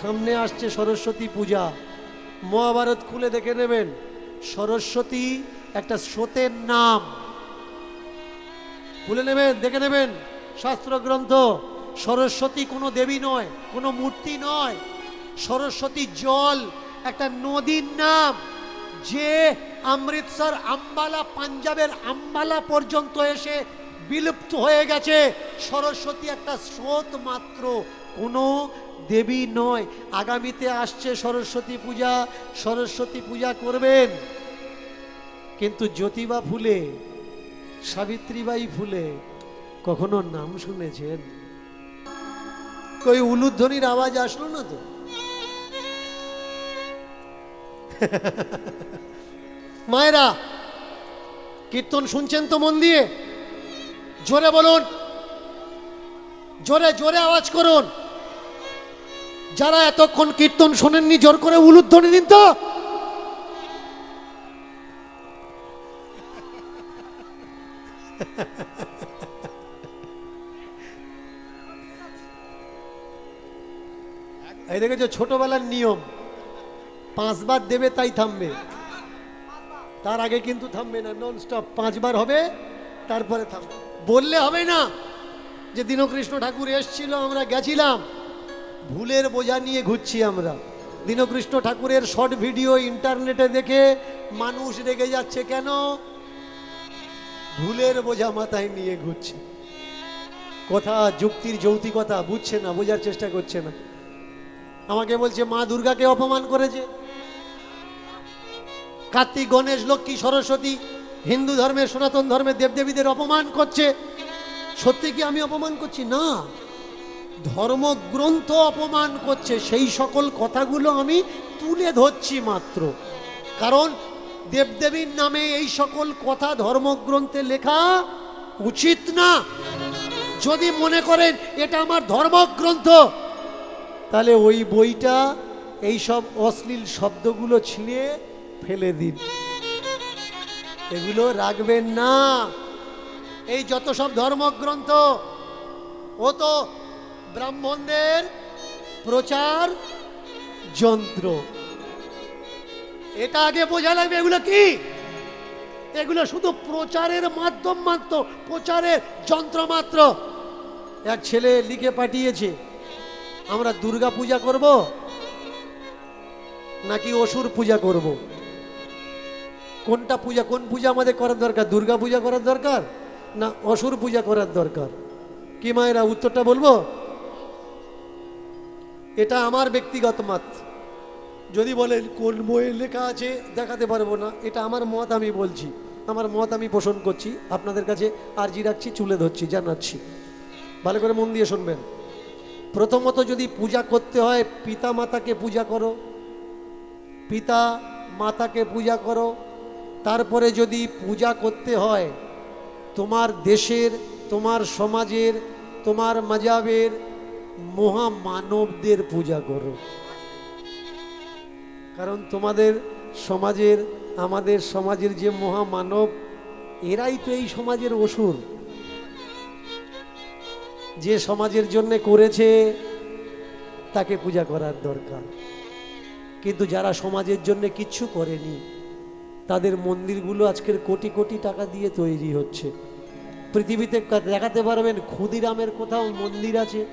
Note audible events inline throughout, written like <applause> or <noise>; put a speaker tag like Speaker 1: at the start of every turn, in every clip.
Speaker 1: সামনে আসছে সরস্বতী পূজা। মহাভারত খুলে দেখে নেবেন, সরস্বতী একটা স্রোতের নাম। খুলে নেবেন, দেখে নেবেন, শাস্ত্রগ্রন্থ, সরস্বতী কোনো দেবী নয়, কোনো মূর্তি নয়। সরস্বতী জল একটা নদীর নাম, যে অমৃতসর আম্বালা, পাঞ্জাবের আম্বালা পর্যন্ত এসে বিলুপ্ত হয়ে গেছে। সরস্বতী একটা স্রোত মাত্র, কোনো দেবী নয়, আগামীতে আসছে সরস্বতী পূজা সরস্বতী পূজা করবেন। কিন্তু জ্যোতিবা ফুলে, সাবিত্রীবাই ফুলে, কখনো নাম শুনেছেন? কই উলুধ্বনির আওয়াজ আসলো না তো? <laughs> মায়েরা, কীর্তন শুনছেন তো মন দিয়ে? জোরে বলুন। জোরে জোরে আওয়াজ করুন। যারা এতক্ষণ কীর্তন শোনেননি, জোর করে উলুধ্বনি দিন তো। এই দেখেছ, ছোটবেলার নিয়ম। পাঁচবার দেবে, তাই থামবে। তার আগে কিন্তু থামবে না নন স্টপ পাঁচবার হবে, তারপরে থামবে। বললে হবে না যে, দীনকৃষ্ণ ঠাকুর এসছিল, আমরা গেছিলাম। ভুলের বোঝা নিয়ে ঘুরছি আমরা। দীনকৃষ্ণ ঠাকুরের শর্ট ভিডিও ইন্টারনেটে দেখে মানুষ রেগে যাচ্ছে কেন? ভুলের বোঝা মাথায় নিয়ে ঘুরছে। কথা যুক্তির যৌতিকতা বুঝছে না, বোঝার চেষ্টা করছে না। আমাকে বলছে, মা দুর্গাকে অপমান করেছে? কার্তিক, গণেশ, লক্ষ্মী, সরস্বতী, হিন্দু ধর্মের সনাতন ধর্মের দেবদেবীদের অপমান করছে। সত্যি কি আমি অপমান করছি? না। ধর্মগ্রন্থ অপমান করছে, সেই সকল কথাগুলো আমি তুলে ধরছি মাত্র। কারণ দেবদেবীর নামে এই সকল কথা ধর্মগ্রন্থে লেখা উচিত না। যদি মনে করেন এটা আমার ধর্মগ্রন্থ, তাহলে ওই বইটা, এই সব অশ্লীল শব্দগুলো ছিঁড়ে ফেলে দিন। এগুলো রাখবেন না। এই যত সব ধর্মগ্রন্থ, ও তো ব্রাহ্মণদের প্রচার যন্ত্র। এটা আগে বোঝা লাগবে, এগুলো কি? এগুলো শুধু প্রচারের মাধ্যম মাত্র, প্রচারের যন্ত্র মাত্র। এক ছেলে লিখে পাঠিয়েছে, আমরা দুর্গা পূজা করব, নাকি অসুর পূজা করব? কোনটা পূজা, কোন পূজা আমাদের করার দরকার? দুর্গা পূজা করার দরকার, না অসুর পূজা করার দরকার? কি মায়েরা, উত্তরটা বলব? এটা আমার ব্যক্তিগত মত। যদি বলেন, কোন বইয়ে লেখা আছে, দেখাতে পারব না, এটা আমার মত আমি বলছি। আমার মত আমি পোষণ করছি। আপনাদের কাছে আর্জি রাখছি, চুলে ধরছি, জানাচ্ছি। ভালো করে মন দিয়ে শুনবেন। প্রথমত যদি পূজা করতে হয়, পিতা মাতাকে পূজা করো। পিতা মাতাকে পূজা করো। তারপরে যদি পূজা করতে হয়, তোমার দেশের, তোমার সমাজের, তোমার মজাবের মহামানবদের পূজা করো। কারণ তোমাদের সমাজের, আমাদের সমাজের যে মহামানব, এরাই তো এই সমাজের অসুর। যে সমাজের জন্য করেছে, তাকে পূজা করার দরকার। কিন্তু যারা সমাজের জন্য কিচ্ছু করেনি, তাদের মন্দিরগুলো আজকের কোটি কোটি টাকা দিয়ে তৈরি হচ্ছে। পৃথিবীতে দেখাতে পারবেন, ক্ষুদিরামের কোথাও মন্দির আছে।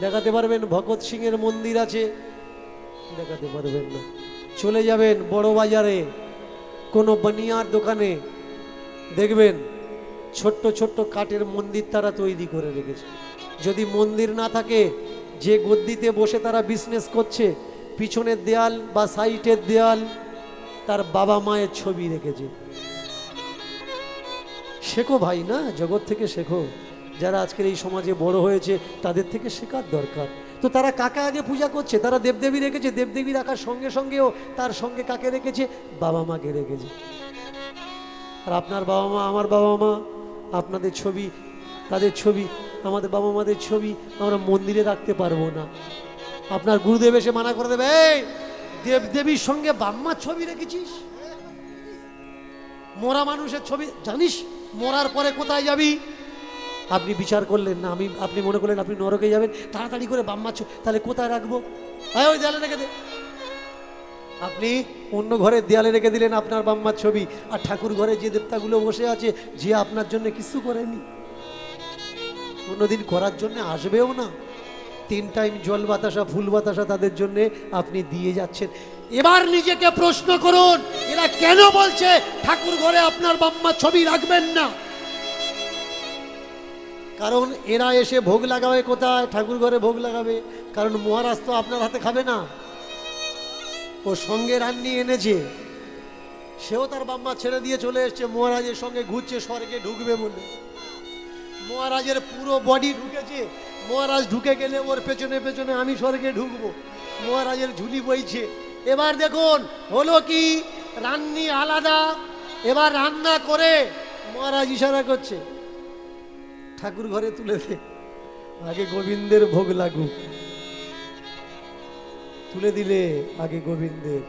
Speaker 1: দেখাতে পারবেন ভগৎ সিংয়ের মন্দির আছে। দেখাতে পারবেন না। চলে যাবেন বড় বাজারে, কোনো বানিয়ার দোকানে। দেখবেন, ছোট্ট ছোট্ট কাঠের মন্দির তারা তৈরি করে রেখেছে। যদি মন্দির না থাকে, যে গদ্দিতে বসে তারা বিজনেস করছে, পিছনের দেয়াল বা সাইটের দেয়াল, তার বাবা মায়ের ছবি রেখেছে। শেখো ভাই না? জগৎ থেকে শেখো। যারা আজকের এই সমাজে বড় হয়েছে, তাদের থেকে শেখার দরকার। তো তারা কাকে আগে পূজা করছে? তারা দেবদেবী রেখেছে দেবদেবী রাখার সঙ্গে সঙ্গেও তার সঙ্গে কাকে রেখেছে? বাবা মাকে রেখেছে। আর আপনার বাবা মা, আমার বাবা মা, আপনাদের ছবি, তাদের ছবি, আমাদের বাবা মাদের ছবি আমরা মন্দিরে রাখতে পারব না। আপনার গুরুদেব এসে মানা করে দেবে দেবদেবীর সঙ্গে বাম্মার ছবি রেখেছিস? মরা মানুষের ছবি, জানিস, মরার পরে কোথায় যাবি? আপনি বিচার করলেন না, আমি, আপনি মনে করলেন আপনি নরকে যাবেন, তাড়াতাড়ি করে বাম্মা ছ- তাহলে কোথায় রাখব? হ্যাঁ ওই দেয়ালে রেখে দে। আপনি অন্য ঘরের দেয়ালে রেখে দিলেন আপনার বাম্মার ছবি, আর ঠাকুর ঘরে যে দেবতাগুলো বসে আছে, যে আপনার জন্য কিছু করেনি। কোনোদিন করার জন্য আসবেও না। তিন টাইম জল বাতাসা, ফুল বাতাসা তাদের জন্য আপনি দিয়ে যাচ্ছেন। এবার নিজেকে প্রশ্ন করুন, এরা কেন বলছে ঠাকুর ঘরে আপনার বাম্মার ছবি রাখবেন না? কারণ এরা এসে ভোগ লাগাবে কোথায়? ঠাকুর ঘরে ভোগ লাগাবে। কারণ মহারাজ তো আপনার হাতে খাবে না। ও সঙ্গে রান্নি এনেছে। সেও তার বাম্মা ছেড়ে দিয়ে চলে এসছে। মহারাজের সঙ্গে ঘুরছে, স্বর্গে ঢুকবে বলে। মহারাজের পুরো বডি ঢুকেছে। মহারাজ ঢুকে গেলে ওর পেছনে পেছনে আমি স্বর্গে ঢুকবো। মহারাজের ঝুলি বইছে। এবার দেখুন, হলো কি? রান্নি আলাদা। এবার রান্না করে মহারাজ ইশারা করছে। ঠাকুর ঘরে তুলে দে। আগে গোবিন্দের ভোগ লাগুক। তুলে দিলে আগে গোবিন্দের।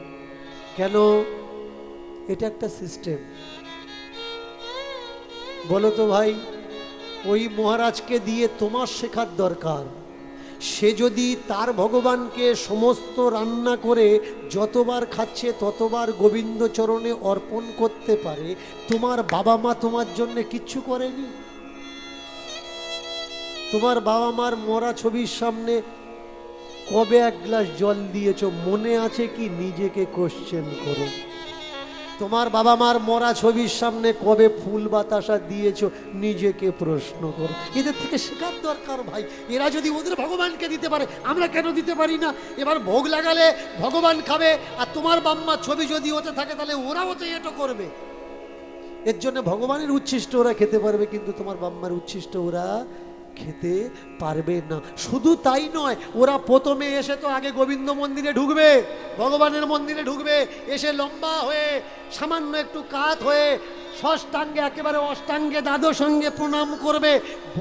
Speaker 1: কেন? এটা একটা সিস্টেম বলো তো ভাই, ওই মহারাজকে দিয়ে তোমার শেখার দরকার। সে যদি তার ভগবানকে সমস্ত রান্না করে যতবার খাচ্ছে, ততবার গোবিন্দ চরণে অর্পণ করতে পারে, তোমার বাবা মা তোমার জন্য কিচ্ছু করেনি? তোমার বাবা মার মরা ছবির সামনে কবে এক গ্লাস জল দিয়েছ? মনে আছে কি? নিজেকে কোশ্চেন করো। তোমার বাবা মার মরা ছবির সামনে কবে ফুল বাতাসা দিয়েছ? নিজেকে প্রশ্ন করো। এদের থেকে শেখার দরকার ভাই। এরা যদি ওদের ভগবানকে দিতে পারে, আমরা কেন দিতে পারি না? এবার ভোগ লাগালে ভগবান খাবে, আর তোমার বাম্মার ছবি যদি ওতে থাকে, তাহলে ওরাও তো এটা করবে। এর জন্য ভগবানের উচ্ছিষ্ট ওরা খেতে পারবে, কিন্তু তোমার বাম্মার উচ্ছিষ্ট ওরা খেতে পারবে না। শুধু তাই নয়, ওরা প্রথমে এসে তো আগে গোবিন্দ মন্দিরে ঢুকবে, ভগবানের মন্দিরে ঢুকবে, এসে লম্বা হয়ে, সামান্য একটু কাত হয়ে, ষষ্ঠাঙ্গে, একেবারে অষ্টাঙ্গে, দ্বাদশ সঙ্গে প্রণাম করবে।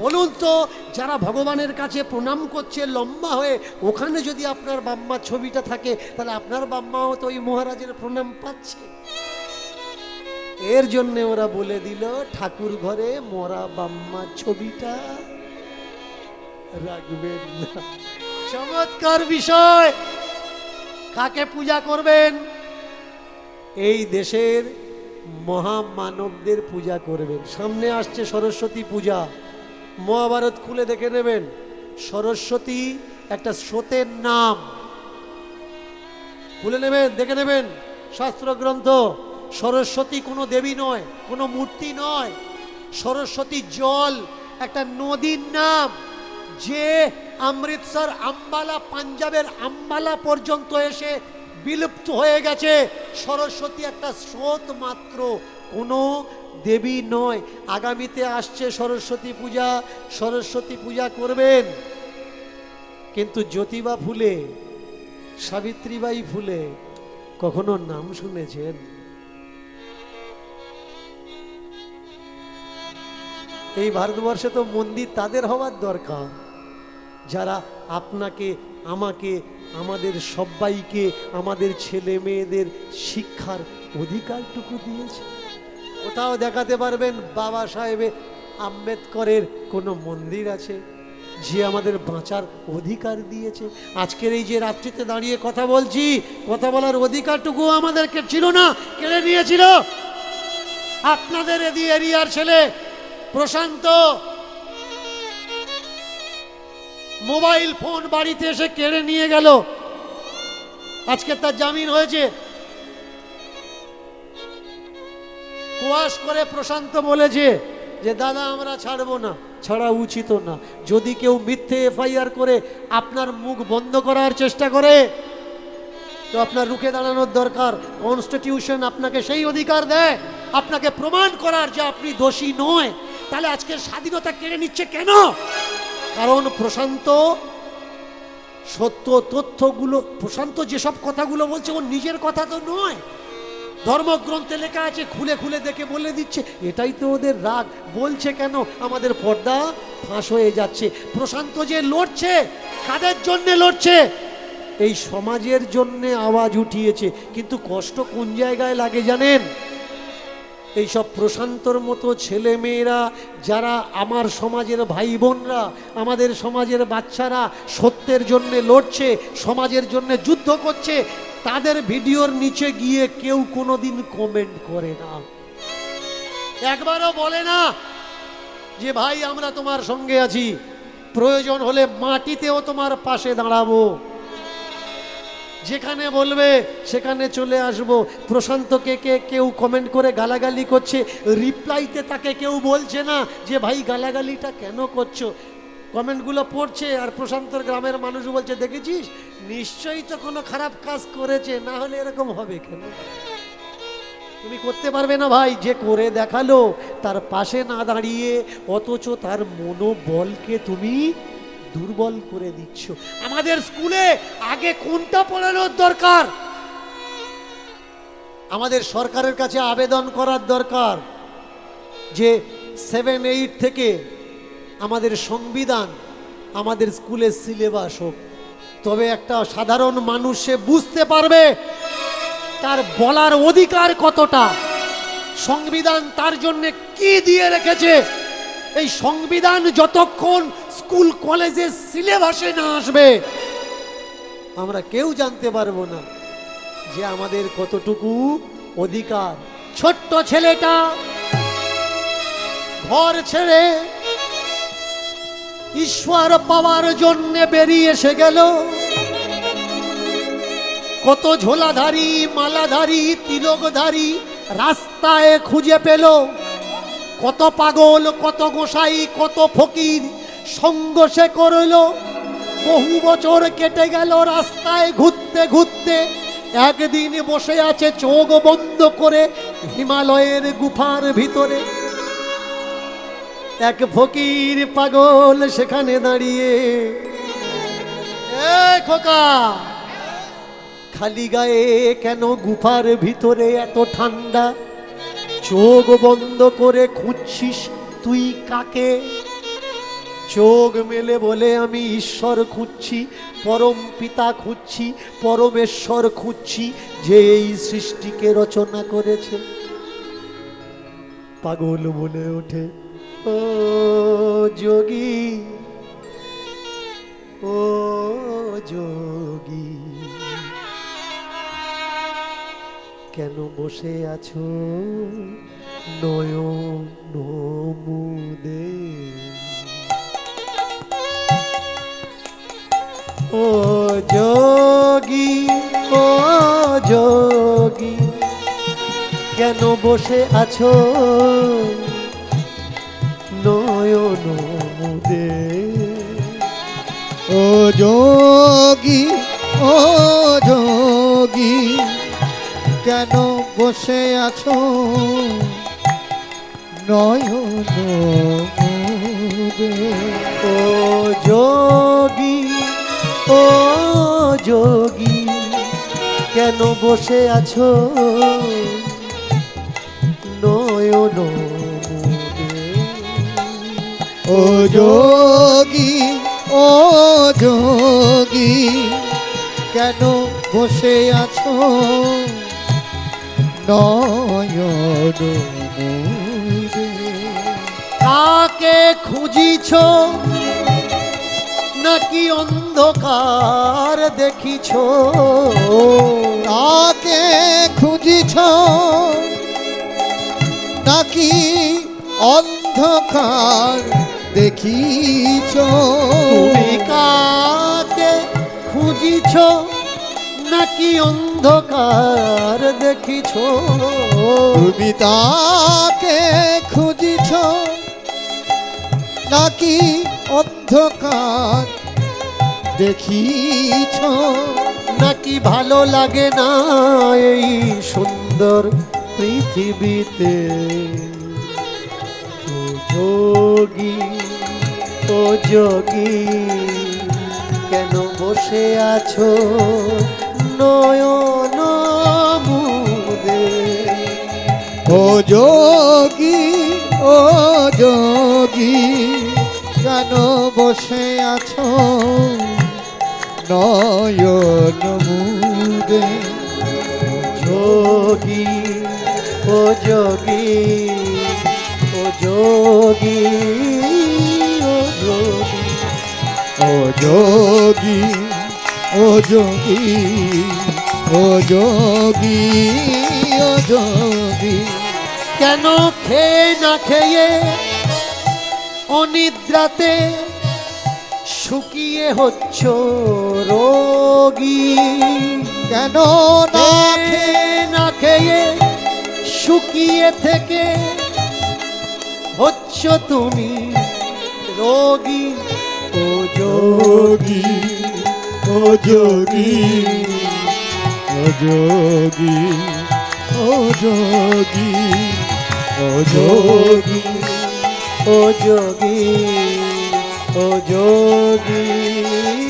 Speaker 1: বলুন তো, যারা ভগবানের কাছে প্রণাম করছে, লম্বা হয়ে, ওখানে যদি আপনার বাম্মার ছবিটা থাকে, তাহলে আপনার বাম্মাও তো ওই মহারাজের প্রণাম পাচ্ছে। এর জন্য ওরা বলে দিল, ঠাকুর ঘরে মরা বাম্মা ছবিটা। রাখবেন না। চমৎকার বিষয়। কাকে পূজা করবেন? এই দেশের মহামানবদের পূজা করবেন। সামনে আসছে সরস্বতী পূজা। মহাভারত খুলে দেখে নেবেন। সরস্বতী একটা স্রোতের নাম। খুলে নেবেন দেখে নেবেন শাস্ত্রগ্রন্থ। সরস্বতী কোনো দেবী নয় কোনো মূর্তি নয়। সরস্বতী জল একটা নদীর নাম। যে অমৃতসর আম্বালা, পাঞ্জাবের আম্বালা পর্যন্ত এসে বিলুপ্ত হয়ে গেছে। সরস্বতী একটা স্রোত মাত্র, কোনো দেবী নয়। আগামীতে আসছে সরস্বতী পূজা সরস্বতী পূজা করবেন। কিন্তু জ্যোতিবা ফুলে, সাবিত্রীবাই ফুলে, কখনো নাম শুনেছেন? এই ভারতবর্ষে তো মন্দির তাদের হওয়ার দরকার। যারা আপনাকে, আমাকে, আমাদের সবাইকে আমাদের ছেলে মেয়েদের শিক্ষার অধিকারটুকু দিয়েছে। কোথাও দেখাতে পারবেন বাবা সাহেবে আম্বেদকরের কোনো মন্দির আছে? যে আমাদের বাঁচার অধিকার দিয়েছে। আজকের এই যে রাত্রিতে দাঁড়িয়ে কথা বলছি, কথা বলার অধিকারটুকু আমাদেরকে ছিল না, কেড়ে নিয়েছিল। আপনাদের এদি এরিয়ার ছেলে প্রশান্ত মোবাইল ফোন বাড়িতে এসে কেড়ে নিয়ে গেল। আজকে তার জামিন হয়েছে। কুয়াশ করে প্রশান্ত বলেছে যে, দাদা, আমরা ছাড়বো না, ছাড়া উচিত না। যদি কেউ মিথ্যে এফআইআর করে আপনার মুখ বন্ধ করার চেষ্টা করে, তো আপনার রুখে দাঁড়ানোর দরকার। কনস্টিটিউশন আপনাকে সেই অধিকার দেয়, আপনাকে প্রমাণ করার যে আপনি দোষী নয়। তাহলে আজকে স্বাধীনতা কেড়ে নিচ্ছে কেন? কারণ প্রশান্ত সত্য তথ্যগুলো, প্রশান্ত যেসব কথাগুলো বলছে ওর নিজের কথা তো নয়। ধর্মগ্রন্থে লেখা আছে, খুলে খুলে দেখে বলে দিচ্ছে, এটাই তো ওদের রাগ। বলছে কেন? আমাদের পর্দা ফাঁস হয়ে যাচ্ছে। প্রশান্ত যে লড়ছে, কাদের জন্যে লড়ছে? এই সমাজের জন্যে আওয়াজ উঠিয়েছে। কিন্তু কষ্ট কোন জায়গায় লাগে জানেন? এইসব প্রশান্তর মতো ছেলে মেয়েরা, যারা আমার সমাজের ভাই বোনরা, আমাদের সমাজের বাচ্চারা সত্যের জন্য লড়ছে, সমাজের জন্য যুদ্ধ করছে, তাদের ভিডিওর নিচে গিয়ে কেউ কোনোদিন কমেন্ট করে না। একবারও বলে না যে, ভাই, আমরা তোমার সঙ্গে আছি। প্রয়োজন হলে মাটিতেও তোমার পাশে দাঁড়াবো। যেখানে বলবে, সেখানে চলে আসব। প্রশান্তকে কে কেউ কমেন্ট করে গালাগালি করছে। রিপ্লাইতে তাকে কেউ বলছে না যে, ভাই, গালাগালিটা কেন করছ? কমেন্টগুলো পড়ছে আর প্রশান্তর গ্রামের মানুষ বলছে, দেখেছিস? নিশ্চয়ই তো কোনো খারাপ কাজ করেছে, না হলে এরকম হবে কেন? তুমি করতে পারবে না ভাই, যে করে দেখাল, তার পাশে না দাঁড়িয়ে, অথচ তার মনোবলকে তুমি দুর্বল করে দিচ্ছ। আমাদের স্কুলে আগে কোনটা পড়ানোর দরকার? আমাদের সরকারের কাছে আবেদন করার দরকার যে সেভেন এইট থেকে আমাদের সংবিধান আমাদের স্কুলের সিলেবাস হোক। তবে একটা সাধারণ মানুষ সে বুঝতে পারবে তার বলার অধিকার কতটা। সংবিধান তার জন্য কি দিয়ে রেখেছে? এই সংবিধান যতক্ষণ স্কুল কলেজের সিলেবাসে না আসবে, আমরা কেউ জানতে পারব না যে আমাদের কতটুকু অধিকার। ছোট্ট ছেলেটা ঘর ছেড়ে ঈশ্বর পাওয়ার জন্য বেরিয়ে এসে গেল। কত ঝোলাধারী, মালাধারী, তিলকধারী রাস্তায় খুঁজে পেল। কত পাগল, কত গোসাই, কত ফকির সঙ্গ সে করল। বহু বছর কেটে গেল রাস্তায় ঘুরতে ঘুরতে। একদিন বসে আছে চোখ বন্ধ করে হিমালয়ের গুফার ভিতরে। এক ফকির পাগল সেখানে দাঁড়িয়ে। এ খালি গায়ে কেন গুফার ভিতরে এত ঠান্ডা? চোখ বন্ধ করে খুঁজছিস তুই কাকে? চোখ মেলে বলে আমি ঈশ্বর খুঁজছি, পরম পিতা খুঁজছি, পরমেশ্বর খুঁজছি যে এই সৃষ্টিকে রচনা করেছে। পাগল বলে ওঠে, ও যোগী ও যোগী, কেন বসে আছো? নয়ন মুদে। ও যোগী ও যোগী কেন বসে আছো? নয়ন মুদে।
Speaker 2: ও যোগী ও যোগী কেন বসে আছো? নয়ন মুদে?
Speaker 1: ও যোগী ও যোগী, কেন বসে আছো নয়ন?
Speaker 2: ও যোগী ও যোগী, কেন বসে আছো নয়ন?
Speaker 1: কাকে খুঁজিছ নাকি অন্ধকার দেখিছ
Speaker 2: কাকে খুঁজিছ নাকি অন্ধকার দেখিছ?
Speaker 1: কাকে খুঁজিছ নাকি অন্ধকার দেখিছ?
Speaker 2: তুমি তাকে খুঁজিছ নাকি অন্ধকার দেখিছ,
Speaker 1: নাকি ভালো লাগে না এই সুন্দর পৃথিবীতে? যোগী, ও যোগী, কেন বসে আছো নয়ন মুদে?
Speaker 2: ও যোগী ও যোগী, কেন বসে আছো নয়ন মুদে
Speaker 1: যোগী, ও যোগী ও যোগী ও যোগী
Speaker 2: ও যোগী ও যোগী ও যোগী ও যোগী।
Speaker 1: কেন খেয়ে না খেয়ে অনিদ্রাতে শুকিয়ে হচ্ছ রোগী।
Speaker 2: কেন না
Speaker 1: খেয়ে না খেয়ে শুকিয়ে থেকে হচ্ছ তুমি রোগী? ও যোগী
Speaker 2: ও যোগী ও যোগী ও যোগী ও যোগী
Speaker 1: ও যোগী। ও যোগী